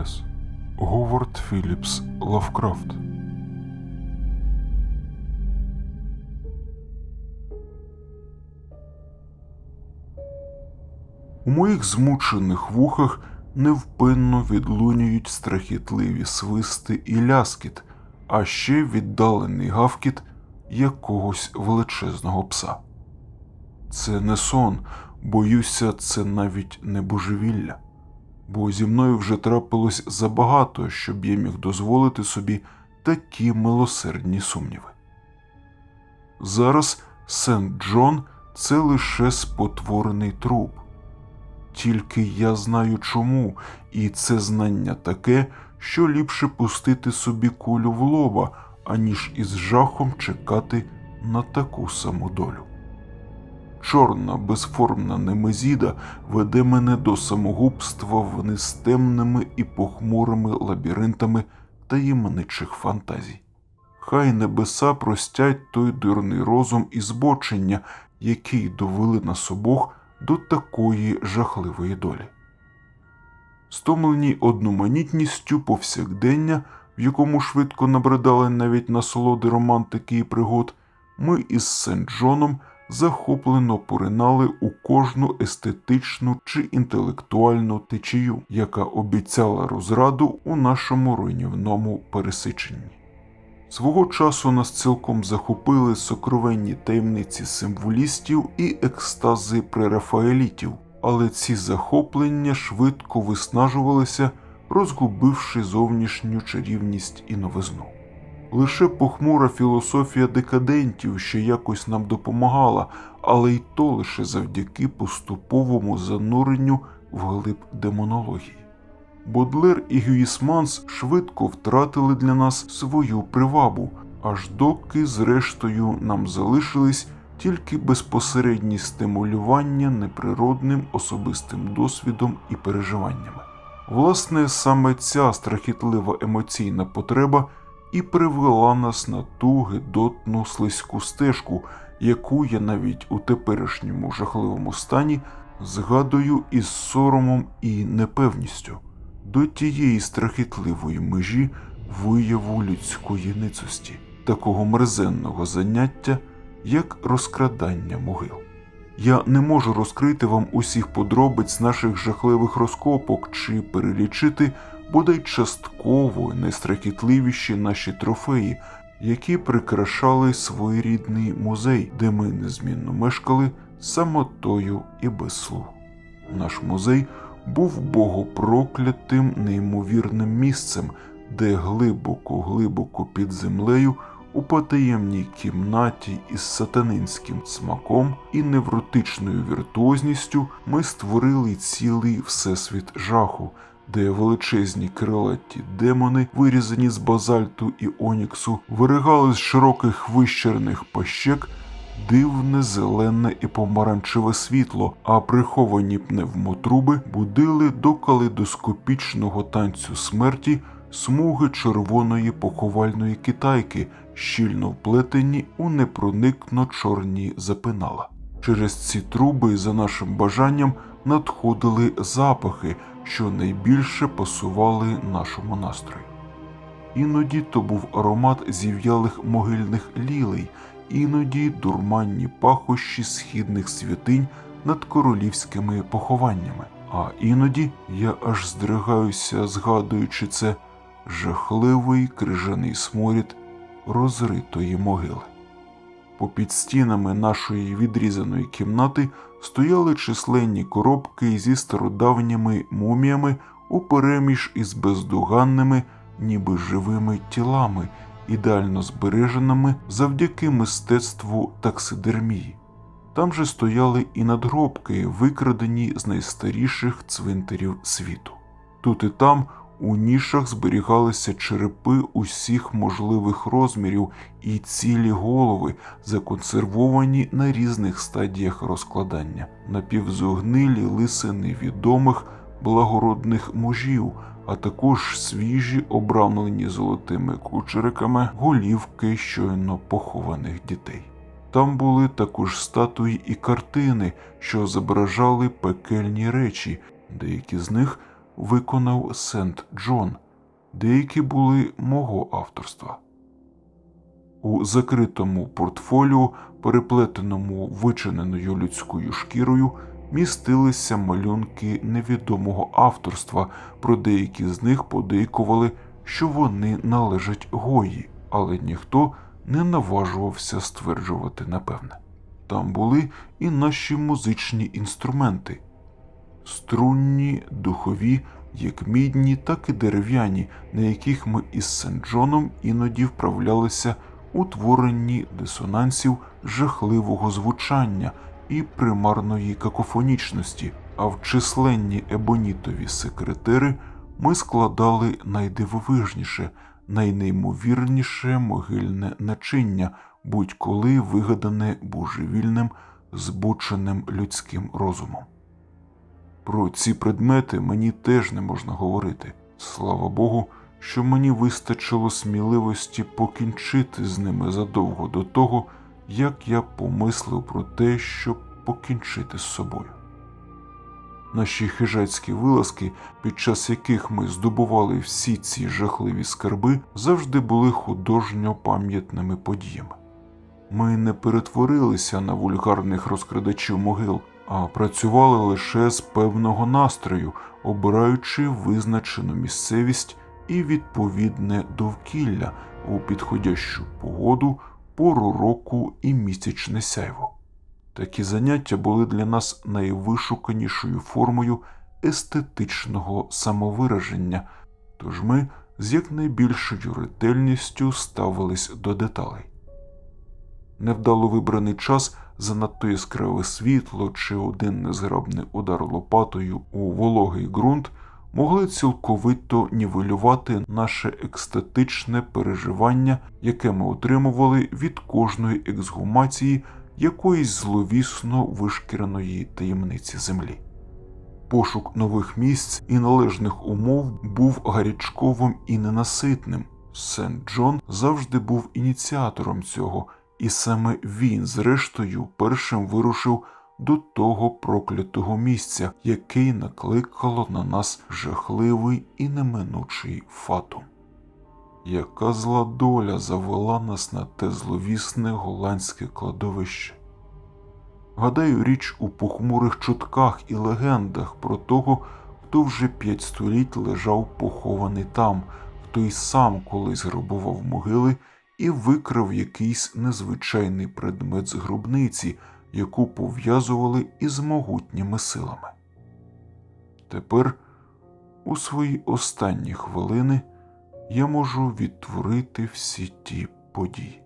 Пес Говард Філіпс Лавкрафт. У моїх змучених вухах невпинно відлунюють страхітливі свисти і ляскіт, а ще віддалений гавкіт якогось величезного пса. Це не сон, боюся, це навіть не божевілля, бо зі мною вже трапилось забагато, щоб я міг дозволити собі такі милосердні сумніви. Зараз Сент Джон це лише спотворений труп. Тільки я знаю чому, і це знання таке, що ліпше пустити собі кулю в лоба, аніж із жахом чекати на таку саму долю. Чорна, безформна немезіда веде мене до самогубства вниз темними і похмурими лабіринтами таємничих фантазій. Хай небеса простять той дурний розум і збочення, який довели нас обох до такої жахливої долі. Стомлені одноманітністю повсякдення, в якому швидко набридали навіть насолоди романтики і пригод, ми із Сент Джоном захоплено поринали у кожну естетичну чи інтелектуальну течію, яка обіцяла розраду у нашому руйнівному пересиченні. Свого часу нас цілком захопили сокровенні таємниці символістів і екстази прерафаелітів, але ці захоплення швидко виснажувалися, розгубивши зовнішню чарівність і новизну. Лише похмура філософія декадентів ще якось нам допомагала, але й то лише завдяки поступовому зануренню вглиб демонології. Бодлер і Гюїсманс швидко втратили для нас свою привабу, аж доки, зрештою, нам залишились тільки безпосередні стимулювання неприродним особистим досвідом і переживаннями. Власне, саме ця страхітлива емоційна потреба і привела нас на ту гидотну слизьку стежку, яку я навіть у теперішньому жахливому стані згадую із соромом і непевністю до тієї страхітливої межі вияву людської ницості, такого мерзенного заняття, як розкрадання могил. Я не можу розкрити вам усіх подробиць наших жахливих розкопок чи перелічити бодай частково найстрахітливіші наші трофеї, які прикрашали своєрідний музей, де ми незмінно мешкали самотою і без слуг. Наш музей був богопроклятим неймовірним місцем, де глибоко-глибоко під землею у потаємній кімнаті із сатанинським смаком і невротичною віртуозністю ми створили цілий всесвіт жаху, де величезні крилаті демони, вирізані з базальту і оніксу, виригали з широких вищерних пащек дивне зелене і помаранчеве світло, а приховані пневмотруби будили до калейдоскопічного танцю смерті смуги червоної поховальної китайки, щільно вплетені у непроникно чорні запинала. Через ці труби, за нашим бажанням, надходили запахи, що найбільше пасували нашому настрою. Іноді то був аромат зів'ялих могильних лілей, іноді дурманні пахощі східних святинь над королівськими похованнями, а іноді я аж здригаюся, згадуючи це жахливий крижаний сморід розритої могили. Попід стінами нашої відрізаної кімнати стояли численні коробки зі стародавніми муміями упереміж із бездоганними, ніби живими тілами, ідеально збереженими завдяки мистецтву таксидермії. Там же стояли і надгробки, викрадені з найстаріших цвинтарів світу. Тут і там у нішах зберігалися черепи усіх можливих розмірів і цілі голови, законсервовані на різних стадіях розкладання, напівзогнилі лисини відомих благородних мужів, а також свіжі, обрамлені золотими кучериками голівки щойно похованих дітей. Там були також статуї і картини, що зображали пекельні речі, деякі з них виконав Сент Джон, деякі були мого авторства. У закритому портфоліо, переплетеному вичиненою людською шкірою, містилися малюнки невідомого авторства, про деякі з них подейкували, що вони належать Гої, але ніхто не наважувався стверджувати напевне. Там були і наші музичні інструменти струнні, духові, як мідні, так і дерев'яні, на яких ми із Сент Джоном іноді вправлялися у творенні дисонансів жахливого звучання і примарної какофонічності, а в численні ебонітові секретери ми складали найдивовижніше, найнеймовірніше могильне начиння, будь-коли вигадане божевільним, збученим людським розумом. Про ці предмети мені теж не можна говорити. Слава Богу, що мені вистачило сміливості покінчити з ними задовго до того, як я помислив про те, щоб покінчити з собою. Наші хижацькі вилазки, під час яких ми здобували всі ці жахливі скарби, завжди були художньо пам'ятними подіями. Ми не перетворилися на вульгарних розкрадачів могил, а працювали лише з певного настрою, обираючи визначену місцевість і відповідне довкілля у підходящу погоду, пору року і місячне сяйво. Такі заняття були для нас найвишуканішою формою естетичного самовираження, тож ми з якнайбільшою ретельністю ставились до деталей. Невдало вибраний час, занадто яскраве світло чи один незграбний удар лопатою у вологий ґрунт могли цілковито нівелювати наше екстатичне переживання, яке ми отримували від кожної ексгумації якоїсь зловісно вишкіреної таємниці землі. Пошук нових місць і належних умов був гарячковим і ненаситним. Сент Джон завжди був ініціатором цього, і саме він, зрештою, першим вирушив до того проклятого місця, який накликало на нас жахливий і неминучий фатум. Яка зла доля завела нас на те зловісне голландське кладовище? Гадаю, річ у похмурих чутках і легендах про того, хто вже п'ять століть лежав похований там, хто й сам колись грабував могили і викрав якийсь незвичайний предмет з гробниці, яку пов'язували із могутніми силами. Тепер, у свої останні хвилини, я можу відтворити всі ті події.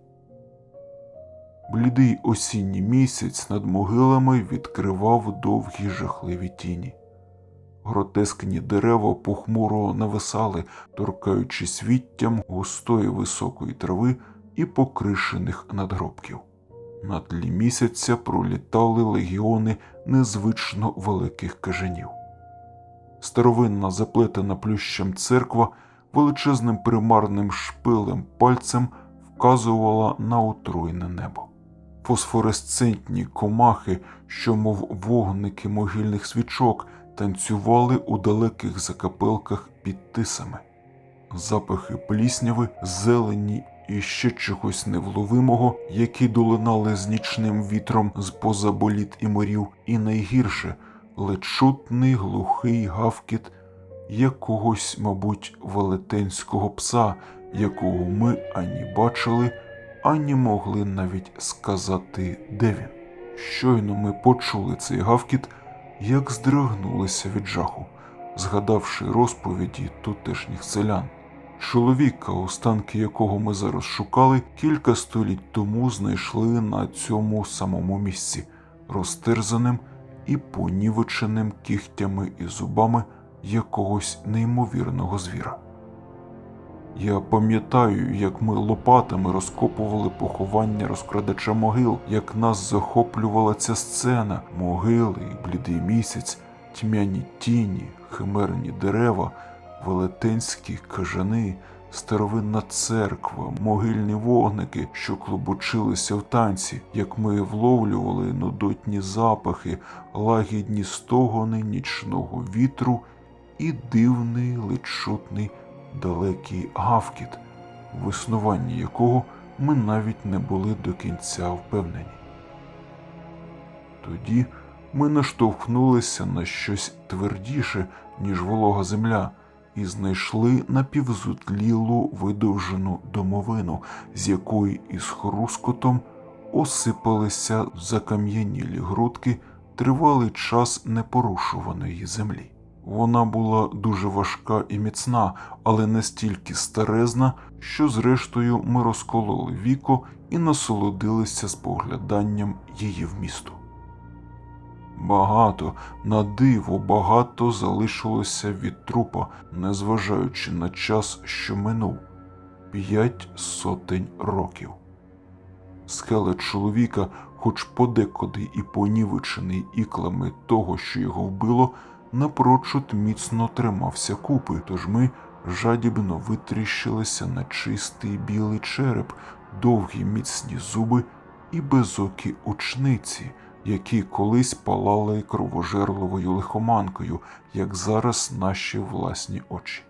Блідий осінній місяць над могилами відкривав довгі жахливі тіні. Гротескні дерева похмуро нависали, торкаючись віттям густої високої трави і покришених надгробків. На тлі місяця пролітали легіони незвично великих кажанів. Старовинна заплетена плющем церква величезним примарним шпилем пальцем вказувала на отруєне небо. Фосфоресцентні комахи, що, мов вогники могильних свічок, танцювали у далеких закапелках під тисами. Запахи плісняви, зелені і ще чогось невловимого, які долинали з нічним вітром з поза боліт і морів, і найгірше ледь глухий гавкіт якогось, мабуть, велетенського пса, якого ми ані бачили, ані могли навіть сказати, де він. Щойно ми почули цей гавкіт, як здригнулися від жаху, згадавши розповіді тутешніх селян. Чоловіка, останки якого ми зараз шукали, кілька століть тому знайшли на цьому самому місці, розтерзаним і понівеченим кігтями і зубами якогось неймовірного звіра. Я пам'ятаю, як ми лопатами розкопували поховання розкрадача могил, як нас захоплювала ця сцена, могили блідий місяць, тьмяні тіні, химерні дерева, велетенські кажани, старовинна церква, могильні вогники, що клубочилися в танці, як ми вловлювали нудотні запахи, лагідні стогони нічного вітру і дивний, ледь чутний далекий гавкіт, в існуванні якого ми навіть не були до кінця впевнені. Тоді ми наштовхнулися на щось твердіше, ніж волога земля, і знайшли напівзутлілу видовжену домовину, з якої із хрускотом осипалися закам'янілі грудки тривалий час непорушуваної землі. Вона була дуже важка і міцна, але настільки старезна, що зрештою ми розкололи віко і насолодилися спогляданням її вмісту. Багато, на диво, багато залишилося від трупа, незважаючи на час, що минув п'ять сотень років. Скелет чоловіка, хоч подекуди і понівечений іклами того, що його вбило, напрочуд міцно тримався купи, тож ми жадібно витріщилися на чистий білий череп, довгі міцні зуби і безокі очниці, які колись палали кровожерливою лихоманкою, як зараз наші власні очі.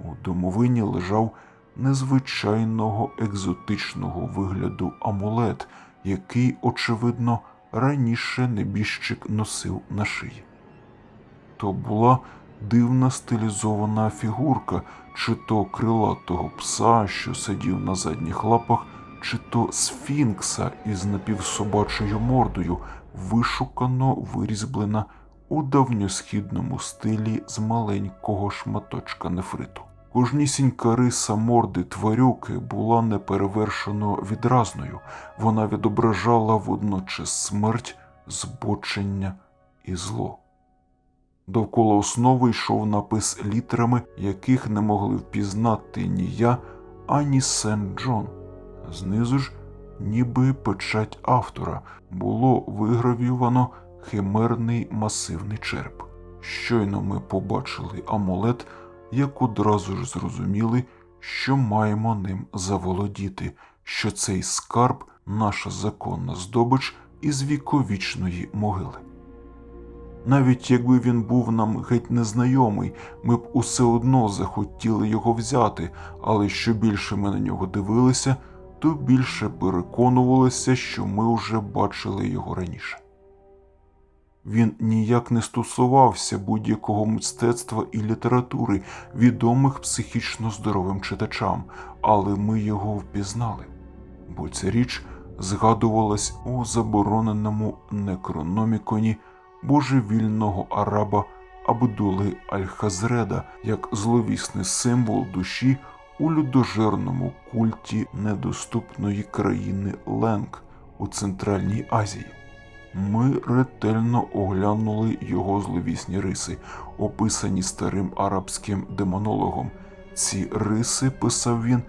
У домовині лежав незвичайного екзотичного вигляду амулет, який, очевидно, раніше небіжчик носив на шиї. То була дивна стилізована фігурка, чи то крилатого пса, що сидів на задніх лапах, чи то сфінкса із напівсобачою мордою, вишукано вирізблена у давньосхідному стилі з маленького шматочка нефриту. Кожнісінька риса морди тварюки була неперевершено відразною, вона відображала водночас смерть, збочення і зло. Довкола основи йшов напис літерами, яких не могли впізнати ні я, ані Сен Джон. Знизу ж, ніби печать автора, було вигравівано химерний масивний череп. Щойно ми побачили амулет, як одразу ж зрозуміли, що маємо ним заволодіти, що цей скарб наша законна здобич із віковічної могили. Навіть якби він був нам геть незнайомий, ми б усе одно захотіли його взяти, але що більше ми на нього дивилися, то більше переконувалися, що ми вже бачили його раніше. Він ніяк не стосувався будь-якого мистецтва і літератури, відомих психічно здоровим читачам, але ми його впізнали, бо ця річ згадувалась у забороненому некрономіконі божевільного араба Абдули Аль-Хазреда як зловісний символ душі у людожерному культі недоступної країни Ленг у Центральній Азії. Ми ретельно оглянули його зловісні риси, описані старим арабським демонологом. Ці риси, писав він,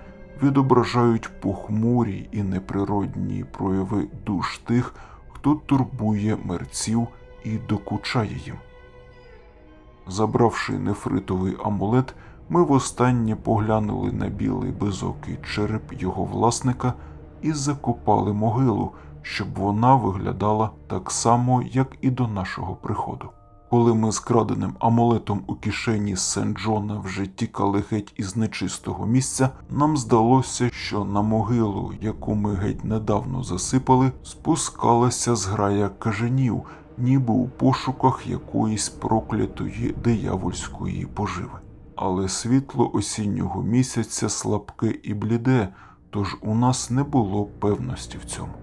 відображають похмурі і неприродні прояви душ тих, хто турбує мерців і докучає їм. Забравши нефритовий амулет, ми востаннє поглянули на білий безокий череп його власника і закопали могилу, щоб вона виглядала так само, як і до нашого приходу. Коли ми з краденим амулетом у кишені Сен Джона вже тікали геть із нечистого місця, нам здалося, що на могилу, яку ми геть недавно засипали, спускалася зграя кажанів, ніби у пошуках якоїсь проклятої диявольської поживи. Але світло осіннього місяця слабке і бліде, тож у нас не було певності в цьому.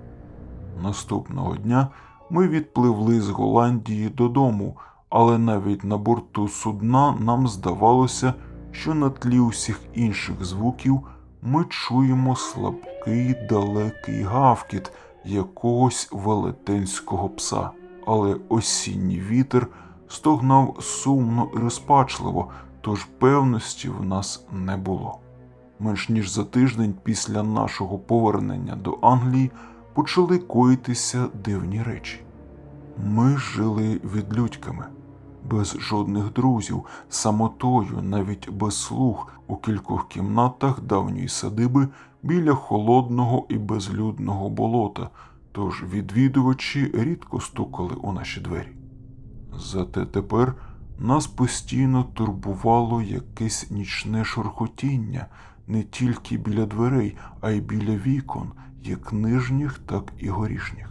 Наступного дня ми відпливли з Голландії додому, але навіть на борту судна нам здавалося, що на тлі усіх інших звуків ми чуємо слабкий далекий гавкіт якогось велетенського пса. Але осінній вітер стогнав сумно і розпачливо, тож певності в нас не було. Менш ніж за тиждень після нашого повернення до Англії почали коїтися дивні речі. Ми жили відлюдьками, без жодних друзів, самотою, навіть без слуг у кількох кімнатах давньої садиби біля холодного і безлюдного болота, тож відвідувачі рідко стукали у наші двері. Зате тепер Нас постійно турбувало якесь нічне шурхотіння не тільки біля дверей, а й біля вікон, як нижніх, так і горішніх.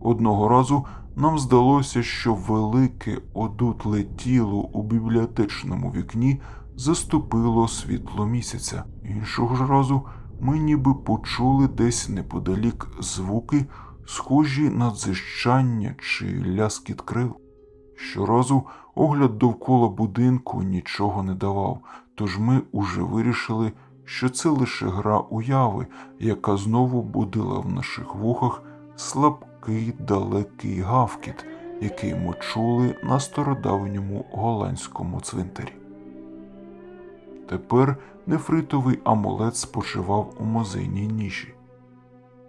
Одного разу нам здалося, що велике одутле тіло у бібліотечному вікні заступило світло місяця. Іншого ж разу ми ніби почули десь неподалік звуки, схожі на дзищання чи ляскіт крил. Щоразу огляд довкола будинку нічого не давав, тож ми уже вирішили, що це лише гра уяви, яка знову будила в наших вухах слабкий далекий гавкіт, який ми чули на стародавньому голландському цвинтарі. Тепер нефритовий амулет спочивав у музейній ніші.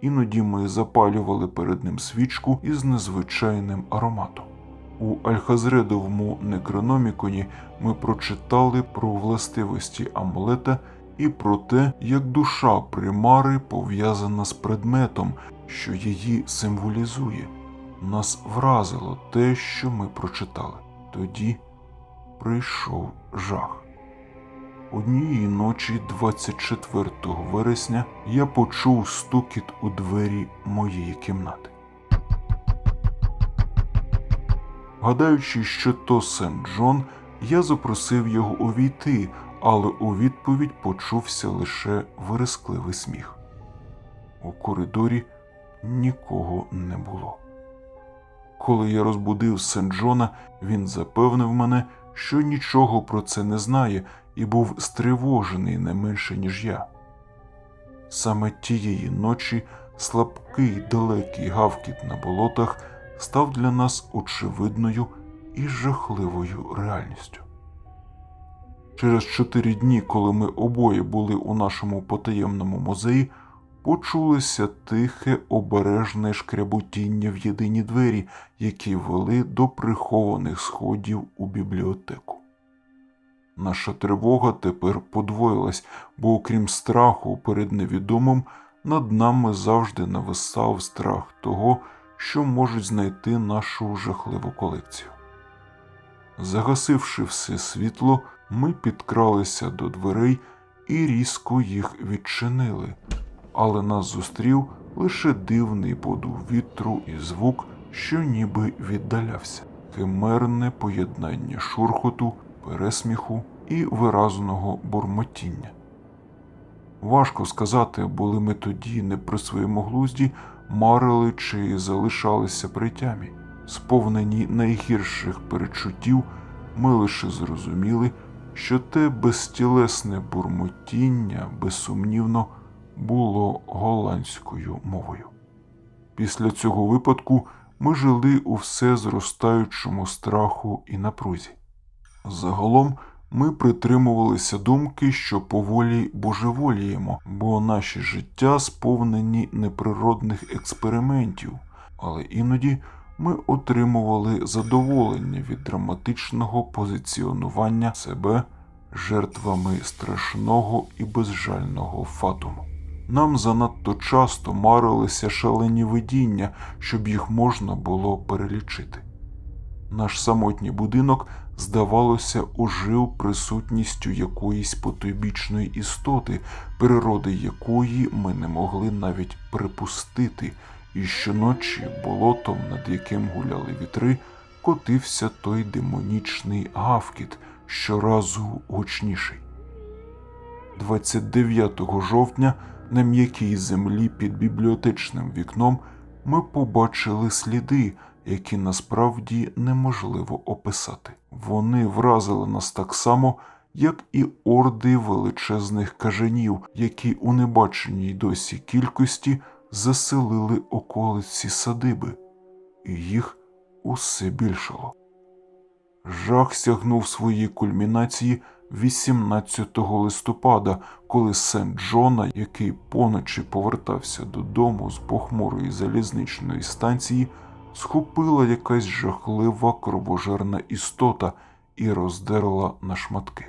Іноді ми запалювали перед ним свічку із незвичайним ароматом. У Альхазредовому некрономіконі ми прочитали про властивості амулета і про те, як душа примари пов'язана з предметом, що її символізує. Нас вразило те, що ми прочитали. Тоді прийшов жах. Однієї ночі, 24 вересня, я почув стукіт у двері моєї кімнати. Гадаючи, що то Сент Джон, я запросив його увійти, але у відповідь почувся лише верескливий сміх. У коридорі нікого не було. Коли я розбудив Сент Джона, він запевнив мене, що нічого про це не знає, і був стривожений не менше, ніж я. Саме тієї ночі слабкий далекий гавкіт на болотах став для нас очевидною і жахливою реальністю. Через чотири дні, коли ми обоє були у нашому потаємному музеї, почулося тихе обережне шкряботіння в єдині двері, які вели до прихованих сходів у бібліотеку. Наша тривога тепер подвоїлась, бо, окрім страху перед невідомим, над нами завжди нависав страх того, що можуть знайти нашу жахливу колекцію. Загасивши все світло, ми підкралися до дверей і різко їх відчинили, але нас зустрів лише дивний подув вітру і звук, що ніби віддалявся, химерне поєднання шурхоту, пересміху і виразного бурмотіння. Важко сказати, були ми тоді не при своєму глузді, марили чи залишалися при тямі. Сповнені найгірших перечуттів, ми лише зрозуміли, що те безтілесне бурмотіння, безсумнівно, було голландською мовою. Після цього випадку ми жили у все зростаючому страху і напрузі. Загалом ми притримувалися думки, що поволі божеволіємо, бо наші життя сповнені неприродних експериментів, але іноді ми отримували задоволення від драматичного позиціонування себе жертвами страшного і безжального фатуму. Нам занадто часто марилися шалені видіння, щоб їх можна було перелічити. Наш самотній будинок, здавалося, ожив присутністю якоїсь потойбічної істоти, природи якої ми не могли навіть припустити, і щоночі болотом, над яким гуляли вітри, котився той демонічний гавкіт, щоразу гучніший. 29 жовтня на м'якій землі під бібліотечним вікном ми побачили сліди, які насправді неможливо описати. Вони вразили нас так само, як і орди величезних кажанів, які у небаченій досі кількості заселили околиці садиби, і їх усе більшало. Жах сягнув своєї кульмінації 18 листопада, коли Сент Джона, який поночі повертався додому з похмурої залізничної станції, схопила якась жахлива кровожерна істота і роздерла на шматки.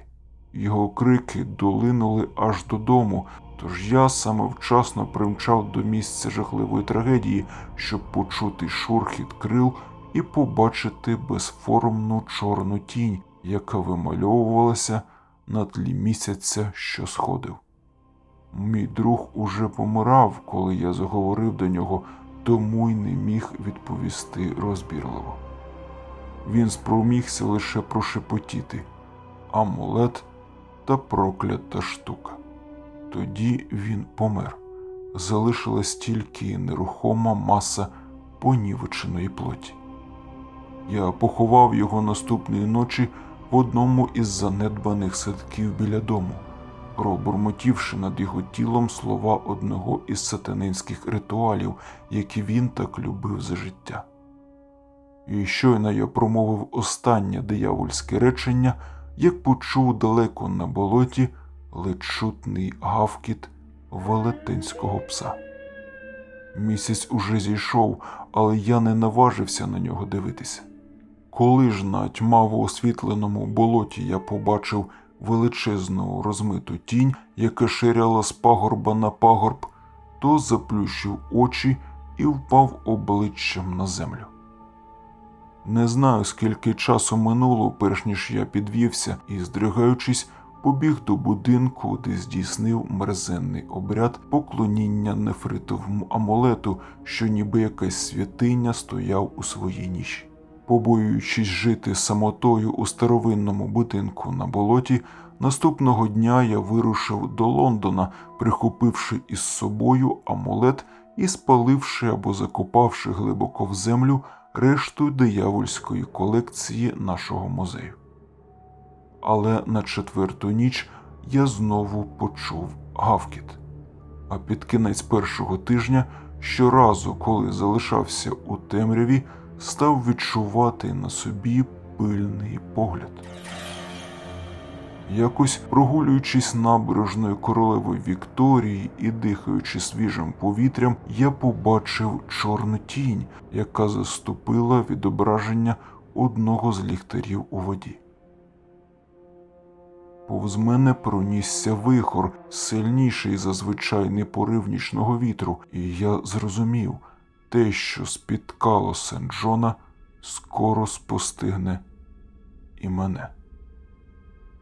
Його крики долинули аж додому, тож я саме вчасно примчав до місця жахливої трагедії, щоб почути шурхіт крил і побачити безформну чорну тінь, яка вимальовувалася на тлі місяця, що сходив. Мій друг уже помирав, коли я заговорив до нього, тому й не міг відповісти розбірливо. Він спромігся лише прошепотіти амулет та проклята штука. Тоді він помер. Залишилась тільки нерухома маса понівеченої плоті. Я поховав його наступної ночі в одному із занедбаних садків біля дому, пробурмотівши над його тілом слова одного із сатанинських ритуалів, які він так любив за життя. І щойно я промовив останнє диявольське речення, як почув далеко на болоті ледь гавкіт велетенського пса. Місяць уже зійшов, але я не наважився на нього дивитися. Коли ж на тьмаво освітленому болоті я побачив величезну розмиту тінь, яка ширяла з пагорба на пагорб, то заплющив очі і впав обличчям на землю. Не знаю, скільки часу минуло, перш ніж я підвівся і, здригаючись, побіг до будинку, де здійснив мерзенний обряд поклоніння нефритовому амулету, що ніби якась святиня стояв у своїй ніші. Побоюючись жити самотою у старовинному будинку на болоті, наступного дня я вирушив до Лондона, прихопивши із собою амулет і спаливши або закопавши глибоко в землю решту диявольської колекції нашого музею. Але на четверту ніч я знову почув гавкіт. А під кінець першого тижня щоразу, коли залишався у темряві, став відчувати на собі пильний погляд. Якось прогулюючись набережною королеви Вікторії і дихаючи свіжим повітрям, я побачив чорну тінь, яка заступила відображення одного з ліхтарів у воді. Повз мене пронісся вихор, сильніший за звичайний порив нічного вітру, і я зрозумів, те, що спіткало Сент Джона, скоро спостигне і мене.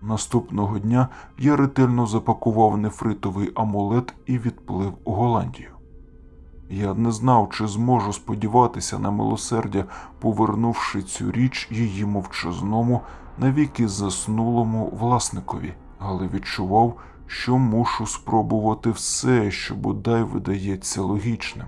Наступного дня я ретельно запакував нефритовий амулет і відплив у Голландію. Я не знав, чи зможу сподіватися на милосердя, повернувши цю річ її мовчазному, навіки заснулому власникові, але відчував, що мушу спробувати все, що бодай видається логічним.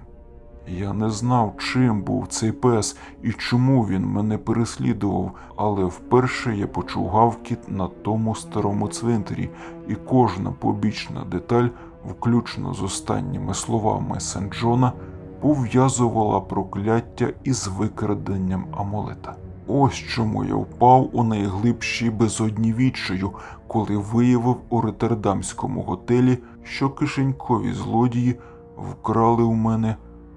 Я не знав, чим був цей пес і чому він мене переслідував, але вперше я почув гавкіт на тому старому цвинтарі, і кожна побічна деталь, включно з останніми словами Сент Джона, пов'язувала прокляття із викраденням амулета. Ось чому я впав у найглибші безодні відчаю, коли виявив у роттердамському готелі, що кишенькові злодії вкрали у мене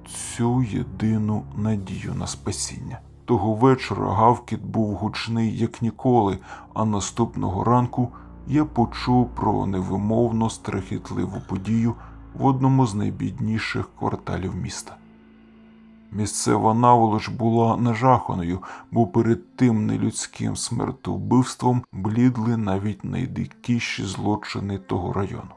цю єдину надію на спасіння. Того вечора гавкіт був гучний, як ніколи, а наступного ранку я почув про невимовно страхітливу подію в одному з найбідніших кварталів міста. Місцева наволоч була нажаханою, бо перед тим нелюдським смертовбивством блідли навіть найдикіші злочини того району.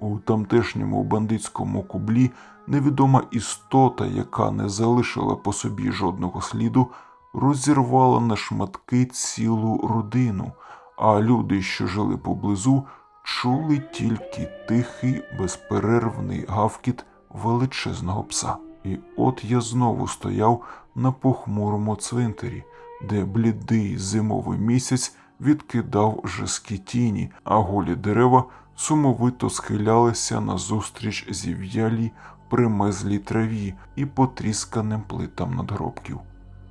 У тамтешньому бандитському кублі невідома істота, яка не залишила по собі жодного сліду, розірвала на шматки цілу родину, а люди, що жили поблизу, чули тільки тихий, безперервний гавкіт величезного пса. І от я знову стояв на похмурому цвинтарі, де блідий зимовий місяць відкидав жескі тіні, а голі дерева сумовито схилялися назустріч зів'ялій примезлій траві і потрісканим плитам надгробків.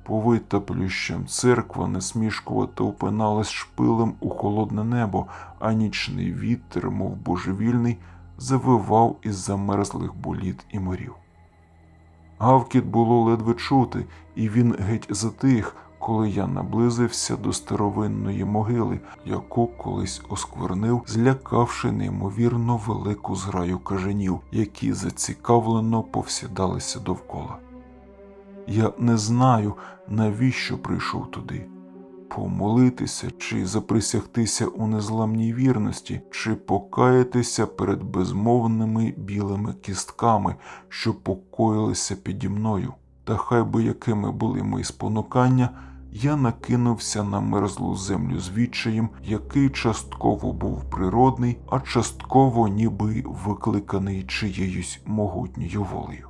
Повита плющем церква несмішкувато опиналась шпилем у холодне небо, а нічний вітер, мов божевільний, завивав із замерзлих боліт і морів. Гавкіт було ледве чути, і він геть затих, коли я наблизився до старовинної могили, яку колись осквернив, злякавши неймовірно велику зграю кажанів, які зацікавлено повсідалися довкола. Я не знаю, навіщо прийшов туди. Помолитися чи заприсягтися у незламній вірності, чи покаятися перед безмовними білими кістками, що покоїлися піді мною. Та хай би якими були мої спонукання, я накинувся на мерзлу землю з відчаєм, який частково був природний, а частково ніби викликаний чиєюсь могутньою волею.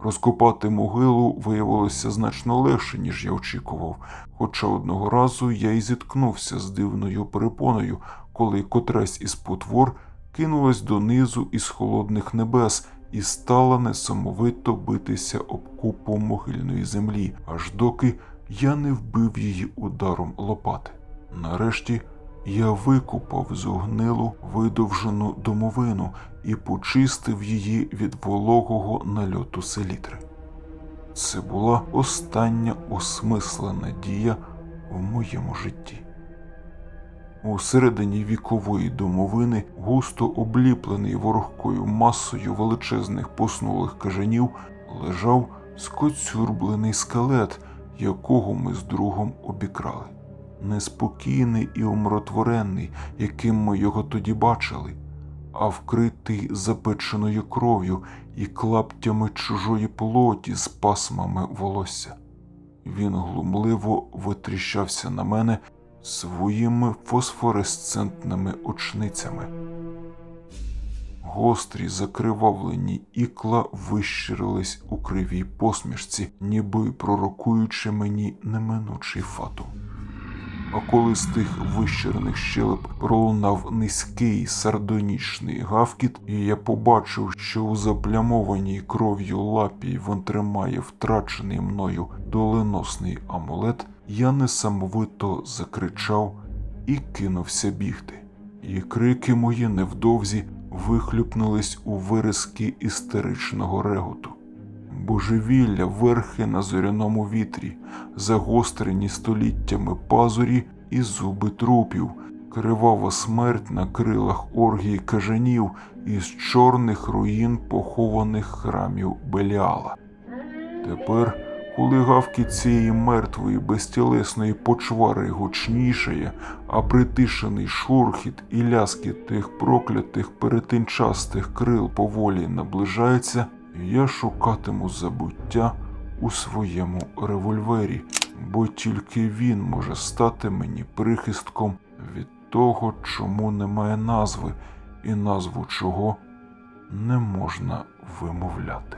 Розкопати могилу виявилося значно легше, ніж я очікував, хоча одного разу я й зіткнувся з дивною перепоною, коли котрась із потвор кинулась донизу із холодних небес і стала несамовито битися об купу могильної землі, аж доки я не вбив її ударом лопати. Нарешті я викупав зогнилу видовжену домовину і почистив її від вологого нальоту селітри. Це була остання осмислена дія в моєму житті. У середині вікової домовини, густо обліплений ворогкою масою величезних поснулих кажанів, лежав скоцюрблений скелет, якого ми з другом обікрали. Неспокійний і умиротворений, яким ми його тоді бачили, а вкритий запеченою кров'ю і клаптями чужої плоті з пасмами волосся. Він глумливо витріщався на мене своїми фосфоресцентними очницями. Гострі закривавлені ікла вищирились у кривій посмішці, ніби пророкуючи мені неминучий фатум. А коли з тих вищерених щелеп пролунав низький сардонічний гавкіт, і я побачив, що у заплямованій кров'ю лапі він тримає втрачений мною доленосний амулет, я несамовито закричав і кинувся бігти. І крики мої невдовзі вихлюпнулись у виразки істеричного реготу. Божевілля верхи на зоряному вітрі, загострені століттями пазурі і зуби трупів, кривава смерть на крилах оргії кажанів із чорних руїн похованих храмів Беліала. Тепер, коли гавки цієї мертвої безтілесної почвари гучнішає, а притишений шурхіт і ляскіт тих проклятих перетинчастих крил поволі наближається, я шукатиму забуття у своєму револьвері, бо тільки він може стати мені прихистком від того, чому немає назви, і назву чого не можна вимовляти.